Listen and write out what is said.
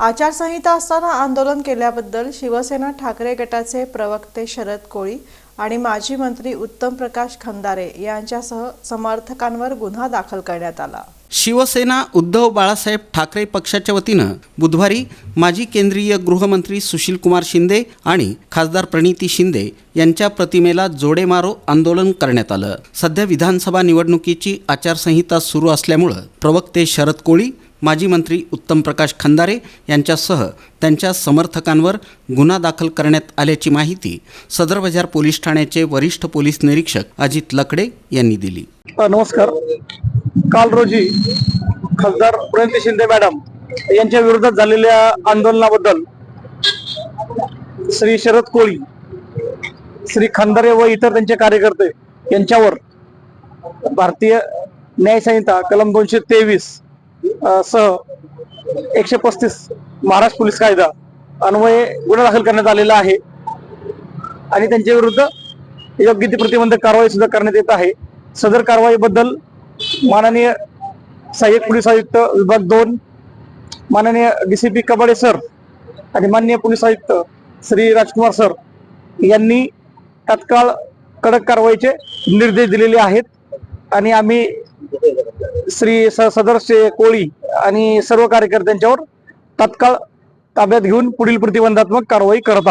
आचारसंहिता असताना आंदोलन केल्याबद्दल शिवसेना ठाकरे गटाचे प्रवक्ते शरद कोळी आणि माजी मंत्री उत्तम प्रकाश खंदारे यांच्यासह समर्थकांवर गुन्हा दाखल करण्यात आला. शिवसेना उद्धव बाळासाहेब ठाकरे पक्षाच्या वतीनं बुधवारी माजी केंद्रीय गृहमंत्री सुशीलकुमार शिंदे आणि खासदार प्रणिती शिंदे यांच्या प्रतिमेला जोडे मारो आंदोलन करण्यात आलं. सध्या विधानसभा निवडणुकीची आचारसंहिता सुरू असल्यामुळं प्रवक्ते शरद कोळी माजी मंत्री उत्तम प्रकाश खंदारे यांच्यासह त्यांच्या समर्थकांवर गुन्हा दाखल करण्यात आल्याची माहिती सदर बाजार पोलीस ठाण्याचे वरिष्ठ पोलीस निरीक्षक अजित लकडे यांनी दिली. नमस्कार. काल रोजी खासदार प्रणिती शिंदे मॅडम यांच्या विरोधात झालेल्या आंदोलनाबद्दल श्री शरद कोळी श्री खंदारे व इतर त्यांचे कार्यकर्ते यांच्यावर भारतीय न्यायसंहिता कलम दोनशे तेवीस सह एकशे पस्तीस महाराष्ट्र पोलीस कायदा अन्वये गुन्हा दाखल करण्यात आलेला आहे. आणि त्यांच्या विरुद्ध योग्य ती प्रतिबंधक कारवाई सुद्धा करण्यात येत आहे. सदर कारवाईबद्दल माननीय सहाय्यक पोलीस आयुक्त विभाग दोन माननीय डीसीपी कबाडे सर आणि माननीय पोलीस आयुक्त श्री राजकुमार सर यांनी तात्काळ कडक कारवाईचे निर्देश दिलेले आहेत. आणि आम्ही श्री स- कोळी आणि सर्व कार्यकर्त्यांच्यावर तात्काळ ताब्यात घेऊन पुढील प्रतिबंधात्मक कारवाई करत